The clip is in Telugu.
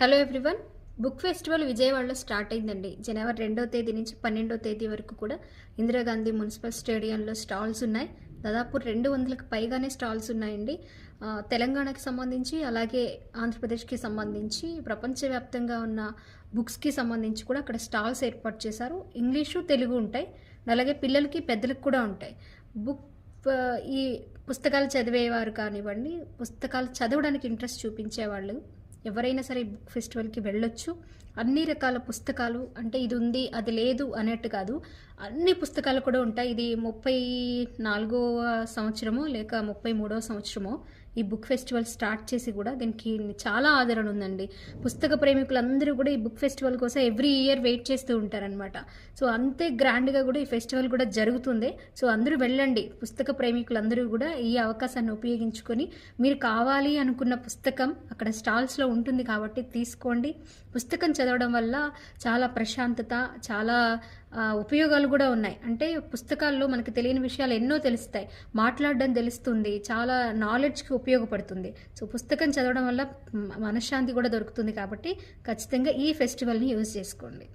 Hello everyone. బుక్ ఫెస్టివల్ విజయవాడలో స్టార్ట్ అయిందండి. జనవరి రెండో తేదీ నుంచి పన్నెండో తేదీ వరకు కూడా ఇందిరాగాంధీ మున్సిపల్ స్టేడియంలో స్టాల్స్ ఉన్నాయి. దాదాపు రెండు వందలకు పైగానే స్టాల్స్ ఉన్నాయండి. తెలంగాణకి సంబంధించి అలాగే ఆంధ్రప్రదేశ్కి సంబంధించి ప్రపంచవ్యాప్తంగా ఉన్న బుక్స్కి సంబంధించి కూడా అక్కడ స్టాల్స్ ఏర్పాటు చేశారు. ఇంగ్లీషు తెలుగు ఉంటాయి. అలాగే పిల్లలకి పెద్దలకు కూడా ఉంటాయి. బుక్ ఈ పుస్తకాలు చదివేవారు కానివ్వండి పుస్తకాలు చదవడానికి ఇంట్రెస్ట్ చూపించేవాళ్ళు ఎవరైనా సరే బుక్ ఫెస్టివల్కి వెళ్ళొచ్చు. అన్ని రకాల పుస్తకాలు అంటే ఇది ఉంది అది లేదు అన్నట్టు కాదు. అన్ని పుస్తకాలు కూడా ఉంటాయి. ఇది ముప్పై నాలుగవ సంవత్సరమో లేక ముప్పై మూడవ సంవత్సరమో. ఈ బుక్ ఫెస్టివల్ స్టార్ట్ చేసి కూడా దీనికి చాలా ఆదరణ ఉందండి. పుస్తక ప్రేమికులందరూ కూడా ఈ బుక్ ఫెస్టివల్ కోసం ఎవ్రీ ఇయర్ వెయిట్ చేస్తూ ఉంటారనమాట సో అంతే గ్రాండ్గా కూడా ఈ ఫెస్టివల్ కూడా జరుగుతుంది. సో అందరూ వెళ్ళండి. పుస్తక ప్రేమికులందరూ కూడా ఈ అవకాశాన్ని ఉపయోగించుకొని మీరు కావాలి అనుకున్న పుస్తకం అక్కడ స్టాల్స్లో ఉంటుంది కాబట్టి తీసుకోండి. పుస్తకం చదవడం వల్ల చాలా ప్రశాంతత చాలా ఉపయోగాలు కూడా ఉన్నాయి. అంటే పుస్తకాల్లో మనకు తెలియని విషయాలు ఎన్నో తెలుస్తాయి. మాట్లాడడం తెలుస్తుంది. చాలా నాలెడ్జ్కి ఉపయోగపడుతుంది. సో పుస్తకం చదవడం వల్ల మనశ్శాంతి కూడా దొరుకుతుంది కాబట్టి ఖచ్చితంగా ఈ ఫెస్టివల్ని యూజ్ చేసుకోండి.